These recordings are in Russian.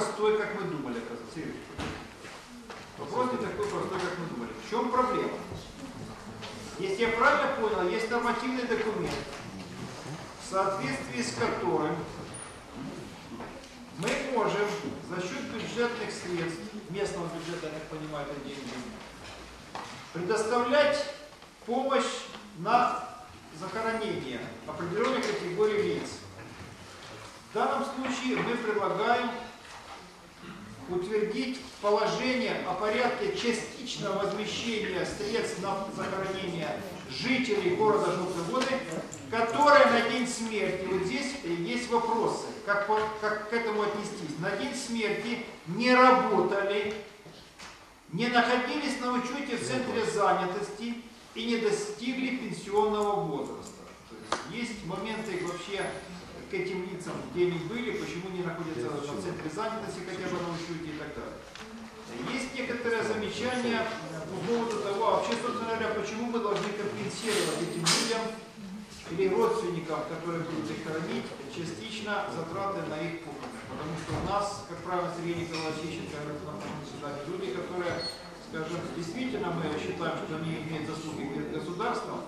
простой, как мы думали, оказывается. Вопрос не такой простой, как мы думали. В чем проблема? Если я правильно понял, есть нормативный документ, в соответствии с которым мы можем за счет бюджетных средств, местного бюджета, я так понимаю, это деньги, предоставлять помощь на захоронение определенной категории лиц. В данном случае мы предлагаем утвердить положение о порядке частичного возмещения средств на захоронение жителей города Желтой Воды, которые на день смерти, вот здесь есть вопросы, как, как к этому отнестись, на день смерти не работали, не находились на учете в центре занятости и не достигли пенсионного возраста. То есть, есть моменты вообще к этим лицам, где они были, почему не находятся в центре занятости хотя бы на учете и так далее. Есть некоторые замечания по поводу того, а вообще, собственно говоря, почему мы должны компенсировать этим людям или родственникам, которые будут их хоронить, частично затраты на их похороны. Потому что у нас, как правило, Сергей Николаевич ищет, люди, которые, скажем, действительно мы считаем, что они имеют заслуги государством,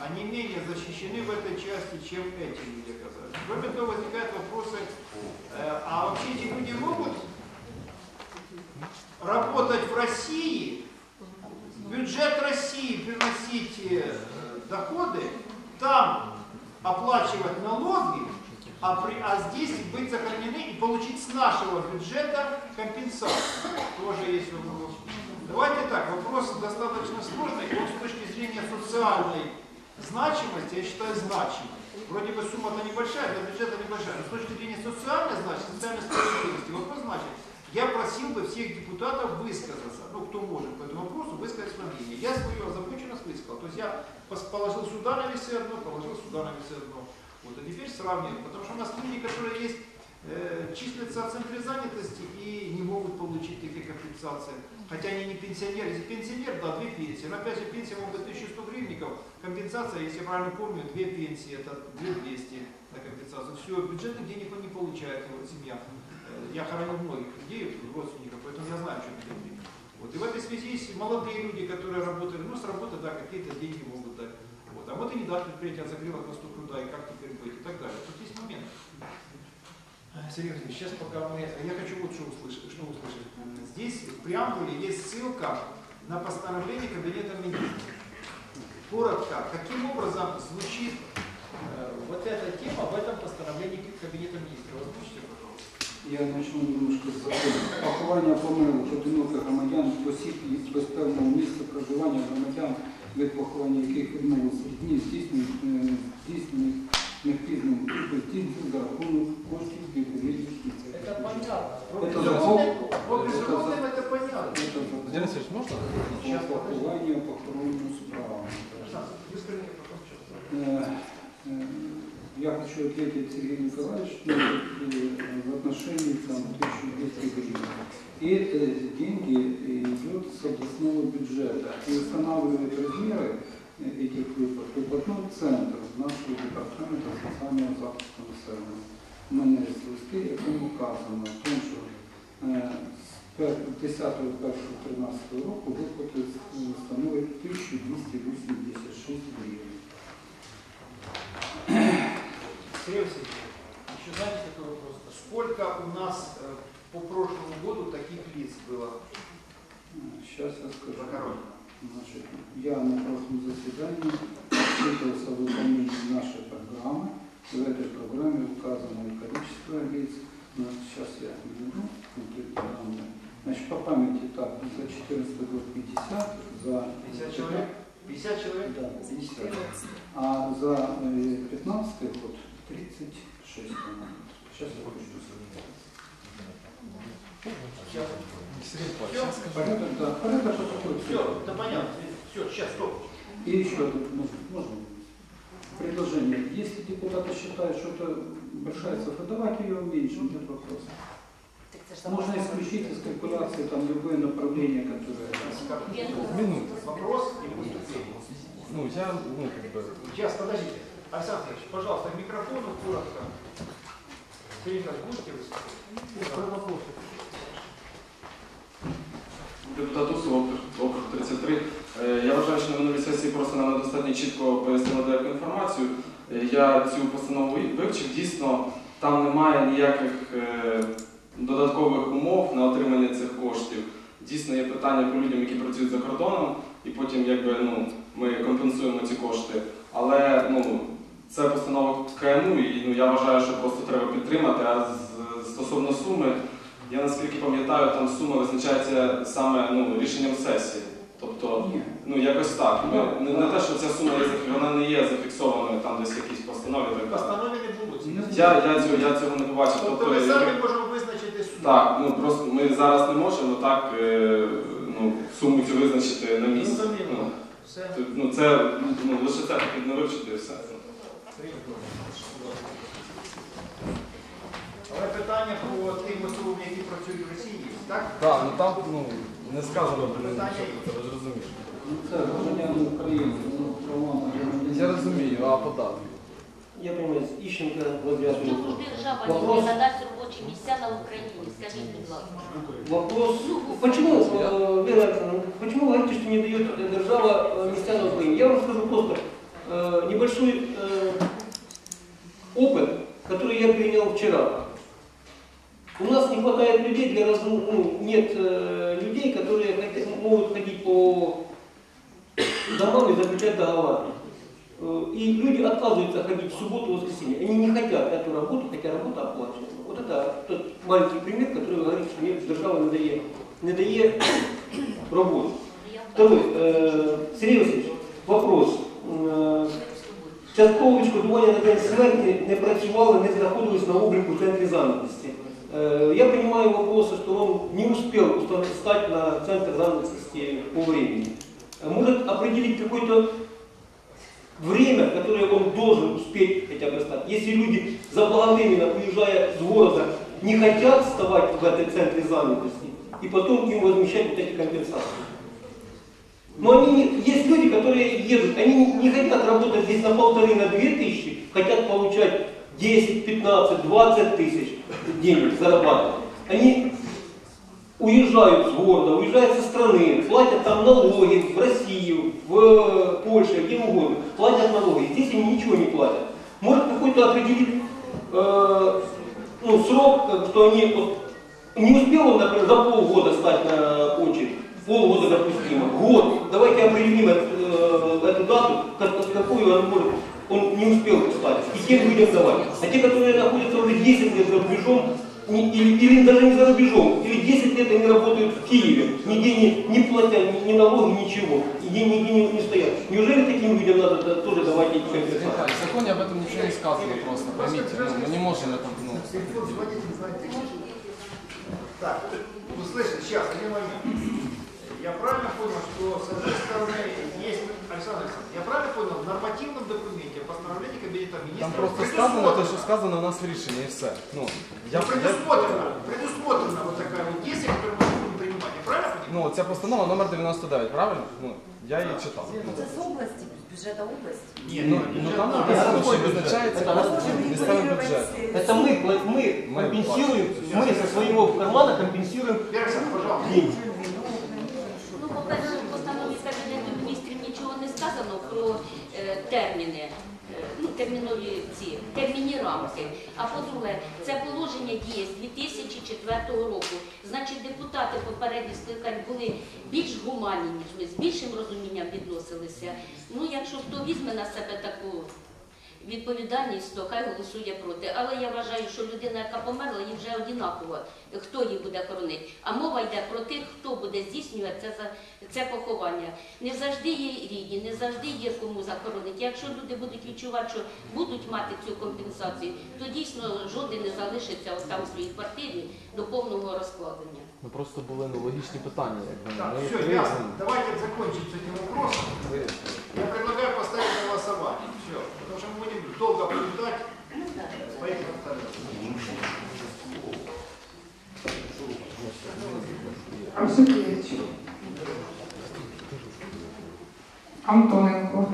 они менее защищены в этой части, чем эти люди оказались. Кроме того, возникают вопросы, э, а вообще эти люди могут работать в России, бюджет России приносить э, доходы, там оплачивать налоги, а, при, а здесь быть захоронены и получить с нашего бюджета компенсацию. Тоже есть вопрос. Давайте так, вопрос достаточно сложный, он с точки зрения социальной значимости, я считаю, значимой. Вроде бы сумма-то небольшая, для бюджета небольшая, но с точки зрения социальной значимости, социальной справедливости, вопрос значит, я просил бы всех депутатов высказаться, ну кто может по этому вопросу, высказать свое мнение. Я свою озабоченность высказал. То есть я положил сюда на весы одно, положил сюда на весы одно. Вот, а теперь сравним. Потому что у нас люди, которые есть, э, числятся в центре занятости и не могут получить такие компенсации. Хотя они не пенсионеры. Если пенсионер, да, две пенсии. Но опять же пенсия может быть 1100 гривников. Компенсация, если я правильно помню, две пенсии, это 2200 на компенсацию. Все, бюджетных денег он не получает, его семья. Э, я хоронил многих людей, родственников, поэтому я знаю, что это деньги. Вот. И в этой связи есть молодые люди, которые работали, ну, с работы, да, какие-то деньги могут дать. Вот. А вот и не дать предприятие закрыло от Восток Руда, и как теперь быть, и так далее. Тут есть момент. Серьезно, сейчас пока мы... Я хочу вот что услышать. Что в преамбуле есть ссылка на постановление Кабинета Министров. Коротко, каким образом звучит э, вот эта тема в этом постановлении Кабинета Министров? Озвучите, Я начну немножко з закону. Поховання помилок одиноких громадян, осіб без певного місця проживання громадян, від поховання яких відмовилися дні здійснюють здійснених невпізним бездільців за рахунок коштів відповідних місця. Это понятно. Это По закон. безусловным это понятно. Це Владимир Алексеевич, можно? закон про поховання похоронну справу. Выскажите потом что-то. Э, э, Я хочу ответить Сергею Николаевичу ну, э, в отношении там 1200 гривен. И э, деньги идут с областного бюджета. И устанавливает размеры этих выплат выплатной центр нашего департамента социального захисту населення. У мене є листи, якому вказано тому, що е, з 10.01.13 року виплати становить 1286 гривень. Сергей еще знаете такой вопрос? Сколько у нас по прошлому году таких лиц было Сейчас я скажу. похоронено? Значит, я на прошлом заседании отчитывался о выполнении нашей программы. В этой программе указано количество лиц. Но сейчас я не найду конкретные данные. Значит, по памяти так, за 14 год 50, за 50 человек? 50 человек? Да, 50. А за э, 15 год 36, по-моему. Сейчас я хочу Порядок, да, порядок такой. Все, это понятно. Все, сейчас, стоп. И еще одно, можно, предложение. Если депутаты считают, что это большая цифра, давайте ее уменьшим, нет вопроса. Можно исключить из калькуляции там любые направления, которые... Минуту. Вопрос или выступление? Ну, я, ну, как бы, Сейчас, подождите. Александр Ильич, пожалуйста, к микрофону будете виступати? Депутат Усов, округ- округ 33. Е, Я вважаю, що на минулій сесії просто нам недостатньо чітко пояснили деяку інформацію. Е, Я цю постанову вивчив. Дійсно, там немає ніяких е, додаткових умов на отримання цих коштів. Дійсно, є питання по людям, які працюють за кордоном, і потім якби, ну, ми компенсуємо ці кошти. Але ну, це постанова КНУ, і ну, я вважаю, що просто треба підтримати. А з- стосовно суми, я наскільки пам'ятаю, там сума визначається саме ну, рішенням сесії. Тобто, Ні. ну якось так. Ми, не, не те, що ця сума є вона не є зафіксованою там десь в якійсь постанові. Так далі. постанові не було. Я, я, цього, я цього не побачив. Тобто Тобто, ми я- самі можемо визначити суму. так, ну просто ми зараз не можемо так е, ну, суму цю визначити на місці. Зрозуміло. Ну, Все. ну, це ну, лише це потрібно вивчити і все. Але питання по тим особам, які працюють в Росії, є, так? Так, ну там ну, не сказано, ну, Питання що є. це, ви ж розумієш. Ну, Це громадяни України, ну, права на громадянина. Я розумію, а податки? Я понимаю, Іщенка розв'язує. Чому держава Вопрос. не надасть робочі місця на Україні? Скажіть, будь ласка. Вопрос, почему, э, Вера Александровна, почему вы говорите, что не дает э, держава э, места на Украине? Я вам скажу просто э, небольшой э, опыт, который я принял вчера. У нас не хватает людей для раз... ну, нет э, людей, которые могут ходить по домам и заключать договора. Э, И люди отказываются ходить в субботу воскресенье. Они не хотят эту работу, хотя работа оплачиваема. Вот это тот маленький пример, который говорит, что нет, держава не дает работу. Второй, э, Сергей Васильевич, вопрос Э, Частково відшкодування на день смерті не працювали, не знаходились на обліку в центрі занятості. Э, Я понимаю вопросы, что он не успел уста- стать на центр занятости по времени. Э, Может определить какое-то время, которое он должен успеть хотя бы стать. Если люди заблаговременно, уезжая с города, не хотят вставать в этой центре занятости, и потом им возмещать вот эти компенсации. Но они есть люди, которые едут, они не, хотят работать здесь на полторы, на две тысячи, хотят получать 10, 15, 20 тысяч денег зарабатывать. Они уезжают с города, уезжают со страны, платят там налоги в Россию, в э, Польшу, где угодно, платят налоги. Здесь они ничего не платят. Может какой-то определить э, ну, срок, что они вот, не успел например, за полгода стать на очередь, полгода допустимо, год, давайте определим эту, э, эту дату, какую он может, он не успел стать, и тем людям давать. А те, которые находятся уже 10 лет за рубежом, не- или, или даже не за рубежом, или 10 лет они работают в Киеве, нигде не, не платят ни, ни налоги, ничего, и нигде, нигде не, не стоят. Неужели таким людям надо да, тоже давать эти компенсации? В законе об этом ничего не сказано просто, поймите. Ну, мы не можем это, ну, не. Так, ну слышите, сейчас, один момент Я правильно понял, что с одной стороны есть, Александр Александрович, я правильно понял, в нормативном документе постановление Кабинета там министров просто сказано то, что предусмотрено, сказано у нас в решении, и все. Ну, я, я, предусмотрено, предусмотрено вот такая вот действие, которое мы будем принимать. Я правильно понимаю? ну, ця постанова номер 99, правильно? Ну, я її читав. Ну, Це з області, з бюджету області. Нет, ну, ну там написано, що визначається Это просто Можемо місцевим регулювати бюджетом. Это мы, пла- мы Мы компенсируем, мы со своего кармана компенсируем Вера Александровна, пожалуйста. Термінові ці, термінні рамки. А по-друге, це положення діє з 2004 року. Значить, депутати попередніх скликань були більш гуманні, ніж ми, з більшим розумінням відносилися. Ну, якщо хто візьме на себе таку відповідальність, то хай голосує проти. Але я вважаю, що людина, яка померла, їй вже однаково, хто її буде хоронити. А мова йде про тих, хто буде здійснювати це, за- це поховання. Не завжди є рідні, не завжди є кому захоронити. Якщо люди будуть відчувати, що будуть мати цю компенсацію, то дійсно жоден не залишиться от там в своїй квартирі до повного розкладення. Ну просто були ну, логічні питання, якби. Так, Ми все, ясно. Давайте закончим с этим вопросом. Я предлагаю поставить голосование. Все. Потому что мы будем долго обсуждать. Поехали второй. Арсеньевич. Антоненко.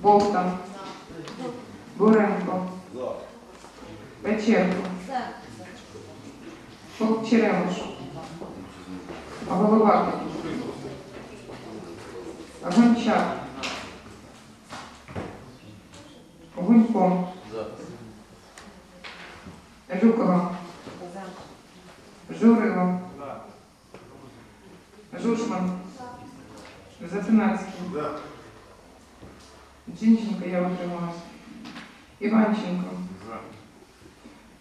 Богдан. Гунько, Жукова, Журило, Жушман, Затинацький, Джинченко, я утрималась, Іванченко,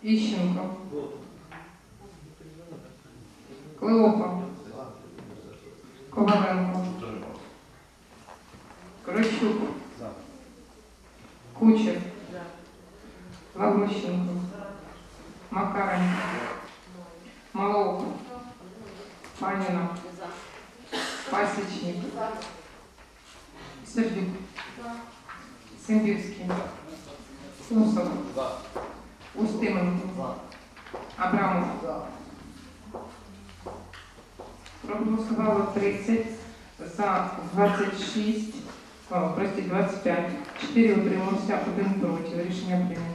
Іщенко, Клеопа, Сердюк, Симбірський, Усов, Устименко, Абрамов. Проголосувало 30, за 26, о, прости, 25, 4 утримався, 1 проти. Рішення прийнято.